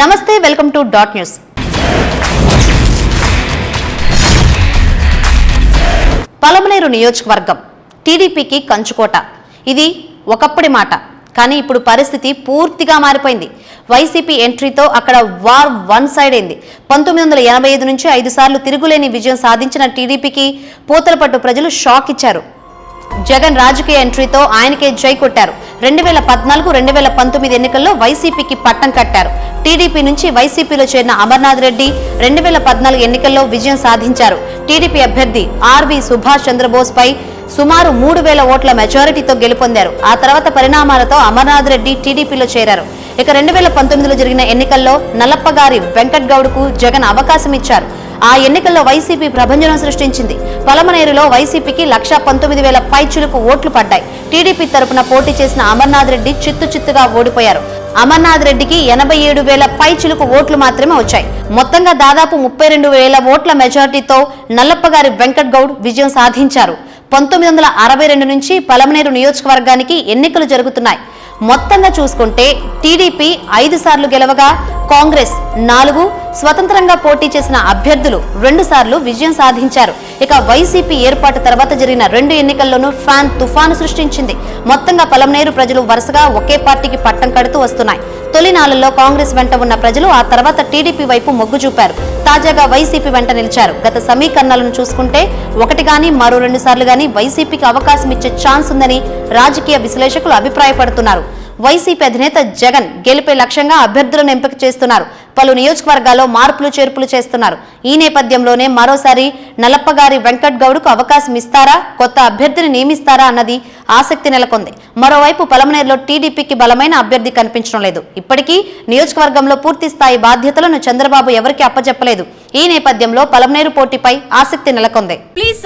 నమస్తే welcome to dot news. Palamaneru నియోజకవర్గం టీడీపీకి కంచుకోట. ఇది ఒకప్పటి మాట. కానీ ఇప్పుడు పరిస్థితి పూర్తిగా మారిపోయింది. వైసీపీ ఎంట్రీతో అక్కడ వార్ వన్ సైడ్ అయింది. పంతొమ్మిది వందల ఎనభై ఐదు నుంచి ఐదు సార్లు తిరుగులేని విజయం సాధించిన టీడీపీకి పూతలపట్టు ప్రజలు షాక్ ఇచ్చారు. జగన్ రాజకీయ ఎంట్రీతో ఆయనకే జై కొట్టారు. రెండు వేల పద్నాలుగు రెండు వేల పంతొమ్మిది ఎన్నికల్లో వైసీపీకి పట్టం కట్టారు. టీడీపీ నుంచి వైసీపీలో చేరిన అమర్నాథ్ రెడ్డి రెండు వేల పద్నాలుగు ఎన్నికల్లో విజయం సాధించారు. టీడీపీ అభ్యర్థి ఆర్వి సుభాష్ చంద్రబోస్ పై సుమారు మూడు వేల ఓట్ల మెజారిటీతో గెలుపొందారు. ఆ తర్వాత పరిణామాలతో అమర్నాథ్ రెడ్డి టీడీపీలో చేరారు. ఇక రెండు వేల పంతొమ్మిదిలో జరిగిన ఎన్నికల్లో నల్లప్పగారి వెంకట్ గౌడ్కు జగన్ అవకాశం ఇచ్చారు ఆ ఎన్నికల్లో వైసీపీ ప్రభంజనం సృష్టించింది. పలమనేరులో వైసీపీకి లక్షా పంతొమ్మిది వేల పైచులకు ఓట్లు పడ్డాయి. టీడీపీ తరపున పోటీ చేసిన అమర్నాథ్ రెడ్డి చిత్తు చిత్తుగా ఓడిపోయారు. అమర్నాథ్ రెడ్డికి ఎనభై ఏడు వేల పైచులకు ఓట్లు మాత్రమే వచ్చాయి. మొత్తంగా దాదాపు ముప్పై రెండు వేల ఓట్ల మెజార్టీతో నల్లప్పగారి వెంకట్ గౌడ్ విజయం సాధించారు. పంతొమ్మిది వందల అరవై రెండు నుంచి పలమనేరు నియోజకవర్గానికి ఎన్నికలు జరుగుతున్నాయి. మొత్తంగా చూసుకుంటే టీడీపీ ఐదు సార్లు గెలవగా కాంగ్రెస్ నాలుగు స్వతంత్రంగా పోటీ చేసిన అభ్యర్థులు రెండు సార్లు విజయం సాధించారు. ఇక వైసీపీ ఏర్పాటు తర్వాత జరిగిన రెండు ఎన్నికల్లోనూ ఫ్యాన్ తుఫాను సృష్టించింది. మొత్తంగా పలమనేరు ప్రజలు వరుసగా ఒకే పార్టీకి పట్టం కడుతూ వస్తున్నాయి. తొలినాళ్ళలో కాంగ్రెస్ వెంట ఉన్న ప్రజలు ఆ తర్వాత టీడీపీ వైపు మొగ్గు చూపారు. తాజాగా వైసీపీ వెంట నిలిచారు. గత సమీకరణాలను చూసుకుంటే ఒకటి గాని మరో రెండు సార్లు గాని వైసీపీకి అవకాశం ఇచ్చే ఛాన్స్ ఉందని రాజకీయ విశ్లేషకులు అభిప్రాయపడుతున్నారు. వైసీపీ అధినేత జగన్ గెలిపే లక్ష్యంగా అభ్యర్థులను ఎంపిక చేస్తున్నారు. పలు నియోజకవర్గాల్లో మార్పులు చేర్పులు చేస్తున్నారు. ఈ నేపథ్యంలోనే మరోసారి నలప్పగారి వెంకట్ గౌడ్కు అవకాశం ఇస్తారా? కొత్త అభ్యర్థిని నియమిస్తారా అన్నది ఆసక్తి నెలకొంది. మరోవైపు పలమనేరులో టీడీపీకి బలమైన అభ్యర్థి కనిపించడం లేదు. ఇప్పటికీ నియోజకవర్గంలో పూర్తి స్థాయి బాధ్యతలను చంద్రబాబు ఎవరికి అప్పచెప్పలేదు ఈ నేపథ్యంలో పలమనేరు పోటీపై ఆసక్తి నెలకొంది. ప్లీజ్.